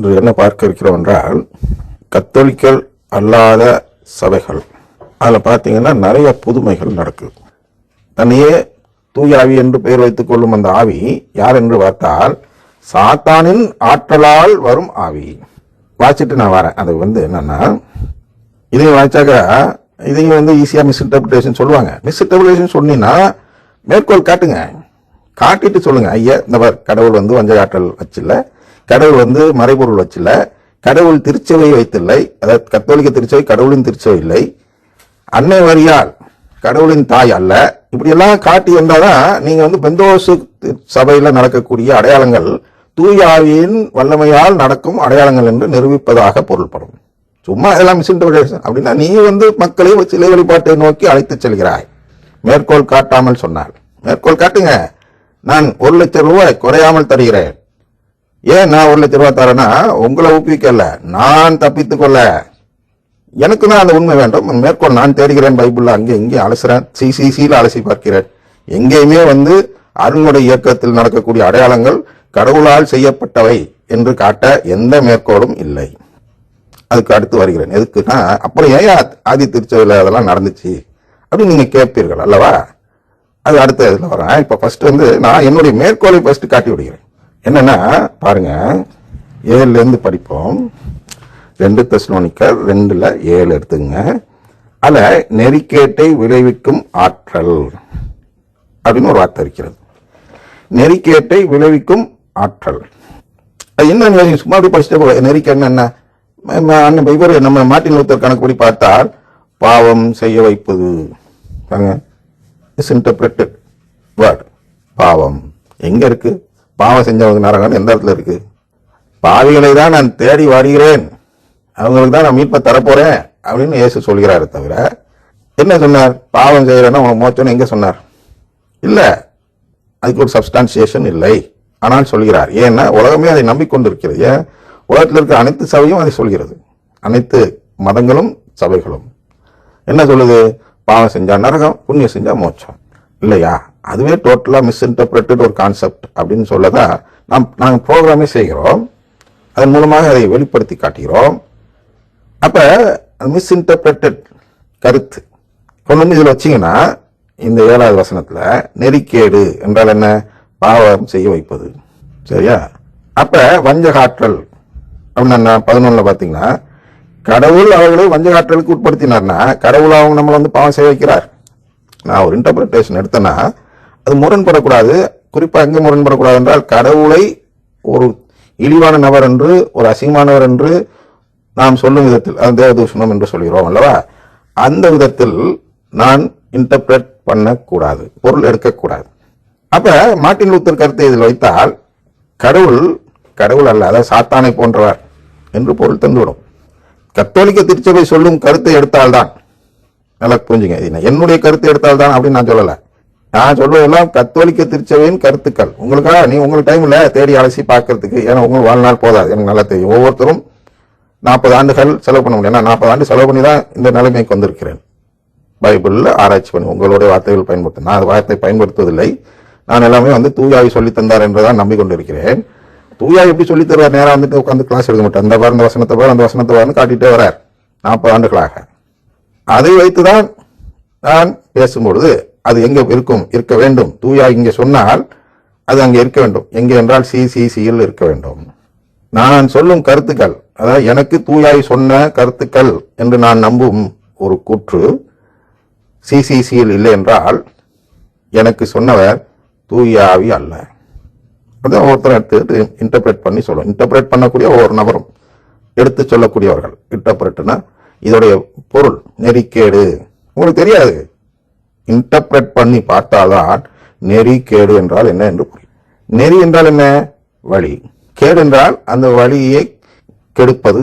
இன்று என்ன பார்க்க இருக்கிறோம் என்றால் கத்தோலிக்கல் அல்லாத சபைகள். அதில் பார்த்தீங்கன்னா நிறைய புதுமைகள் நடக்குது தன்னையே தூய ஆவி என்று பெயர் வைத்துக் கொள்ளும் அந்த ஆவி யார் என்று பார்த்தால் சாத்தானின் ஆற்றலால் வரும் ஆவி. வாசிட்டு நான் வரேன். அது வந்து என்னன்னா இதையும் வாய்ச்சாக்க இதையும் வந்து ஈஸியாக மிஸ்இன்டர்பிரேஷன் சொல்லுவாங்க. மிஸ்இன்டர்பிரேஷன் சொன்னீங்கன்னா மேற்கோள் காட்டுங்க. காட்டிட்டு சொல்லுங்க. ஐயா இந்த கடவுள் வந்து வஞ்சகாற்றல் வச்சில்ல. கடவுள் வந்து மறைபொருள் வச்சில்ல. கடவுள் திருச்சபை வைத்தில்லை. அதாவது கத்தோலிக்க திருச்சபை கடவுளின் திருச்சபை இல்லை. அன்னை வரியால் கடவுளின் தாய் அல்ல. இப்படியெல்லாம் காட்டி இருந்தாதான் நீங்க வந்து பெந்தோசு சபையில நடக்கக்கூடிய அடையாளங்கள் தூயாவியின் வல்லமையால் நடக்கும் அடையாளங்கள் என்று நிரூபிப்பதாக பொருள்படும். சும்மா எல்லாம் மிஸ்இன்டர்பிரேஷன் அப்படின்னா நீ வந்து மக்களை சிலை வழிபாட்டை நோக்கி அழைத்துச் செல்கிறாய். மேற்கோள் காட்டாமல் சொன்னார் மேற்கோள் காட்டுங்க. நான் ஒரு லட்சம் ரூபாய் குறையாமல் தருகிறேன். ஏன் நான் ஒரு லட்ச ரூபாய் தரேன்னா உங்களை ஊக்குவிக்கல. நான் தப்பித்து கொள்ள. எனக்கு தான் அந்த உண்மை வேண்டும். மேற்கோள் நான் தேடுகிறேன் பைபிளில் அங்கே இங்கே அலசுறேன். சிசிசியில் அலசி பார்க்கிறேன். எங்கேயுமே வந்து அருண்முறை இயக்கத்தில் நடக்கக்கூடிய அடையாளங்கள் கடவுளால் செய்யப்பட்டவை என்று காட்ட எந்த மேற்கோளும் இல்லை. அதுக்கு அடுத்து வருகிறேன். எதுக்குன்னா அப்புறம் ஏன் ஆதி திருச்சபையில் அதெல்லாம் நடந்துச்சு அப்படின்னு நீங்கள் கேட்பீர்கள் அல்லவா? அது அடுத்த இதில் வரேன் இப்போ ஃபஸ்ட்டு வந்து நான் என்னுடைய மேற்கோளை ஃபஸ்ட்டு காட்டி விடுகிறேன். என்னன்னா பாருங்க ஏழுலேருந்து படிப்போம். ரெண்டு தெசலோனிக்கர் ரெண்டுல ஏழு எடுத்துங்க அதில் நெறிக்கேட்டை விளைவிக்கும் ஆற்றல் அப்படின்னு ஒரு வார்த்தை இருக்கிறது. நெறிக்கேட்டை விளைவிக்கும் ஆற்றல். அது என்ன சும்மா அப்படி படிச்சுட்டு போக நெறிக்கேட்னா என்ன அண்ணன் இவர் நம்ம மாட்டின் லூத்தர் கணக்குப்படி பார்த்தால் பாவம் செய்ய வைப்பது. பாருங்க. இஸ் இன்டர்பிரட்டட் வேர்டு பாவம். எங்கே இருக்குது பாவம் செஞ்சவங்க நரகம் எந்த இடத்துல இருக்கு? பாவிகளை தான் நான் தேடி வருகிறேன் அவங்களுக்கு தான் நான் மீட்பை தரப்போறேன் அப்படின்னு இயேசு சொல்கிறாரு தவிர என்ன சொன்னார்? பாவம் செய்கிறேன்னா உனக்கு மோச்சம்னு எங்க சொன்னார்? இல்லை அதுக்கு ஒரு சப்ஸ்டான்சியேஷன் இல்லை. ஆனால் சொல்கிறார் ஏன்னா உலகமே அதை நம்பிக்கொண்டிருக்கிறது. ஏன்? உலகத்தில் இருக்கிற அனைத்து சபையும் அதை சொல்கிறது. அனைத்து மதங்களும் சபைகளும். என்ன சொல்லுது? பாவம் செஞ்சா நரகம் புண்ணியம் செஞ்சா மோட்சம். இல்லையா? அதுவே டோட்டலாக மிஸ்இன்டர்பிரட்டட் ஒரு கான்செப்ட் அப்படின்னு சொல்லதான் நாம் நாங்கள் ப்ரோக்ராமே செய்கிறோம். அதன் மூலமாக அதை வெளிப்படுத்தி காட்டுகிறோம். அப்போ மிஸ்இன்டர்பிரட்டட் கருத்து. கொண்டு வந்து இதில் வச்சீங்கன்னா இந்த ஏழாவது வசனத்தில் நெறிக்கேடு என்றால் என்ன? பாவம் செய்ய வைப்பது. சரியா? அப்போ வஞ்சகாற்றல் அப்படின்னா என்ன? பார்த்தீங்கன்னா கடவுள் அவர்களை வஞ்சகாற்றலுக்கு உட்படுத்தினார்னா கடவுள் அவங்க நம்மளை வந்து பாவம் செய்ய வைக்கிறார். நான் ஒரு இன்டர்பிரிட்டேஷன் எடுத்தேன்னா அது முரண்படக்கூடாது. குறிப்பாக எங்கே முரண்படக்கூடாது என்றால் கடவுளை ஒரு இழிவான நபர் என்று ஒரு அசிங்கமானவர் என்று நாம் சொல்லும் விதத்தில் அது தேவதூஷணம் என்று சொல்கிறோம் அல்லவா? அந்த விதத்தில் நான் இன்டர்பிரட் பண்ணக்கூடாது பொருள் எடுக்கக்கூடாது. அப்போ மார்ட்டின் லூத்தர் கருத்தை இதில் வைத்தால் கடவுள் கடவுள் அல்ல அதாவது சாத்தானை போன்றவர் என்று பொருள் தந்துவிடும். கத்தோலிக்க திருச்சபை சொல்லும் கருத்தை எடுத்தால்தான். நல்லா புரிஞ்சுங்க என்னுடைய கருத்தை எடுத்தால்தான் அப்படின்னு நான் சொல்லலை. நான் சொல்வதெல்லாம் கத்தோலிக்க திருச்சபையின் கருத்துக்கள். உங்களுக்காக நீ உங்கள் டைம்ல தேடி அலசி பார்க்கறதுக்கு ஏன்னா உங்களுக்கு வாழ்நாள் போதாது. எனக்கு நல்லா தெரியும். ஒவ்வொருத்தரும் நாற்பது ஆண்டுகள் செலவு பண்ண முடியும். ஏன்னா நாற்பது ஆண்டு செலவு பண்ணி தான் இந்த நிலைமைக்கு வந்திருக்கிறேன். பைபிளில் ஆராய்ச்சி பண்ணி உங்களுடைய வார்த்தைகள் பயன்படுத்த நான் வார்த்தை பயன்படுத்துவதில்லை. நான் எல்லாமே வந்து தூயாவி சொல்லி தந்தார் என்றுதான் நம்பிக்கொண்டிருக்கிறேன். தூயா எப்படி சொல்லி தருவார்? நேரம் வந்துட்டு உட்காந்து கிளாஸ் எடுக்க மாட்டேன் அந்த பாரு இந்த வசனத்தை பாரு அந்த வசனத்தை பாருன்னு காட்டிட்டே வரார். நாற்பது ஆண்டுகளாக. அதை வைத்துதான் நான் பேசும்பொழுது அது எங்க இருக்கும்? இருக்க வேண்டும். தூயா இங்கே சொன்னால் அது அங்கே இருக்க வேண்டும். எங்கே என்றால் சி சி சியில் இருக்க வேண்டும். நான் சொல்லும் கருத்துக்கள் அதாவது எனக்கு தூயாய் சொன்ன கருத்துக்கள் என்று நான் நம்பும் ஒரு கூற்று சிசிசியில் இல்லை என்றால் எனக்கு சொன்னவர் தூயாவி அல்ல. அதான் ஒருத்தர் எடுத்து இன்டர்பிரேட் பண்ணி சொல்லும். இன்டர்பிரேட் பண்ணக்கூடிய ஒவ்வொரு நபரும் எடுத்து சொல்லக்கூடியவர்கள். இன்டர்பிரேட்னா இதோடைய பொருள் நெறிக்கேடு. உங்களுக்கு தெரியாது. இன்டர்பிரட் பண்ணி பார்த்தால்தான் நெறி கேடு என்றால் என்ன என்று புரியும். நெறி என்றால் என்ன? வழி. கேடு என்றால் அந்த வழியை கெடுப்பது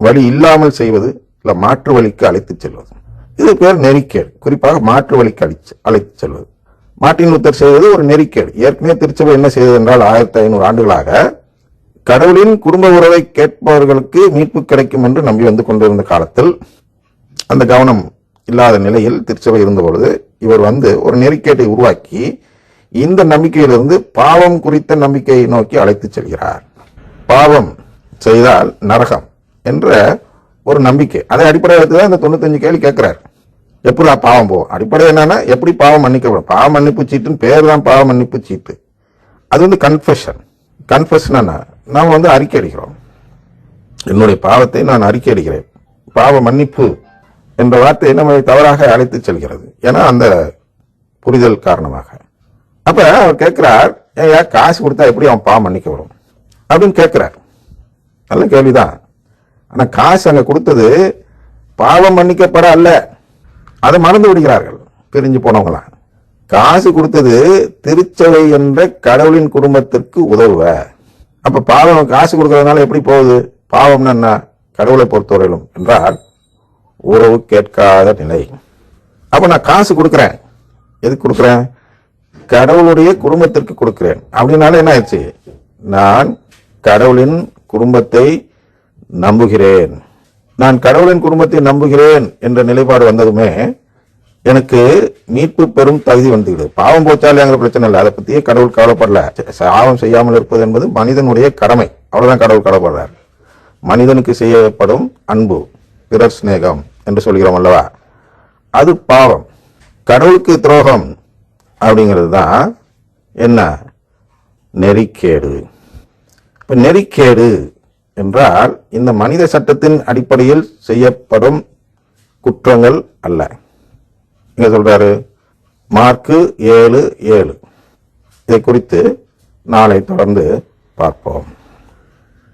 வழி இல்லாமல் செய்வது இல்லை மாற்று வழிக்கு அழைத்துச் செல்வது. இது பேர் நெறிக்கேடு குறிப்பாக மாற்று வழிக்கு அழைச்சு அழைத்துச் செல்வது. மார்ட்டின் லூத்தர் செய்வது ஒரு நெறிக்கேடு ஏற்கனவே திருச்சபை என்ன செய்தது என்றால் ஆயிரத்தி ஐநூறு ஆண்டுகளாக கடவுளின் குடும்ப உறவை கேட்பவர்களுக்கு மீட்பு கிடைக்கும் என்று நம்பி வந்து கொண்டிருந்த காலத்தில் அந்த கவனம் இல்லாத நிலையில் திருச்சபை இருந்த பொழுது இவர் வந்து ஒரு நெறிக்கேட்டை உருவாக்கி இந்த நம்பிக்கையிலிருந்து பாவம் குறித்த நம்பிக்கையை நோக்கி அழைத்துச் செல்கிறார். பாவம் செய்தால் நரகம் என்ற ஒரு நம்பிக்கை. அதை அடிப்படையாக தான் இந்த தொண்ணூத்தஞ்சு கேள்வி கேட்கிறார். எப்படி பாவம் போகும் அடிப்படை என்னன்னா எப்படி பாவம் மன்னிக்கப்படும்? பாவ மன்னிப்பு சீட்டுன்னு பேர் தான் பாவம் மன்னிப்பு சீட்டு. அது வந்து கன்ஃபெஷன் கன்ஃபெஷன் நாம் வந்து அறிக்கை அடிக்கிறோம். என்னுடைய பாவத்தை நான் அறிக்கை அடிக்கிறேன். பாவ மன்னிப்பு. என்ற வார்த்தை நம்மை தவறாக அழைத்து செல்கிறது. ஏன்னா அந்த புரிதல் காரணமாக. அப்ப அவர் கேட்கிறார் ஐயா காசு கொடுத்தா எப்படி அவன் பாவம் மன்னிக்க வரும்? அப்படின்னு கேட்கிறார். நல்ல கேள்விதான். ஆனா காசு அங்க கொடுத்தது பாவம் மன்னிக்கப்பட அல்ல. அதை மறந்து விடுகிறார்கள். பிரிஞ்சு போனவங்களாம். காசு கொடுத்தது திருச்சபை என்ற கடவுளின் குடும்பத்திற்கு உதவுவ. அப்ப பாவம் காசு கொடுக்கறதுனால எப்படி போகுது? பாவம்னா என்ன? கடவுளை பொறுத்தவரையிலும் என்றால் உறவு கேட்காத நிலை. அப்ப நான் காசு கொடுக்குறேன். எதுக்கு கொடுக்குறேன்? கடவுளுடைய குடும்பத்திற்கு கொடுக்கிறேன். அப்படின்னால என்ன ஆயிடுச்சு? நான் கடவுளின் குடும்பத்தை நம்புகிறேன். நான் கடவுளின் குடும்பத்தை நம்புகிறேன் என்ற நிலைப்பாடு வந்ததுமே எனக்கு மீட்பு பெரும் தகுதி வந்துவிடுது பாவம் போச்சாலே அங்கே பிரச்சனை இல்லை. அதை பற்றியே கடவுள் கவலைப்படல. சாவம் செய்யாமல் இருப்பது என்பது மனிதனுடைய கடமை. அவ்வளோதான் கடவுள் கவலைப்படுறார். மனிதனுக்கு செய்யப்படும் அன்பு பிறர் சிநேகம். என்று சொல்கிறோம் அல்லவா? அது பாவம். கடவுளுக்கு துரோகம் அப்படிங்கிறது தான் என்ன? நெறிக்கேடு. இப்போ நெறிக்கேடு என்றால் இந்த மனித சட்டத்தின் அடிப்படையில் செய்யப்படும் குற்றங்கள் அல்ல. இங்கே சொல்கிறாரு மார்க்கு ஏழு ஏழு. இதை குறித்து நாளை தொடர்ந்து பார்ப்போம்.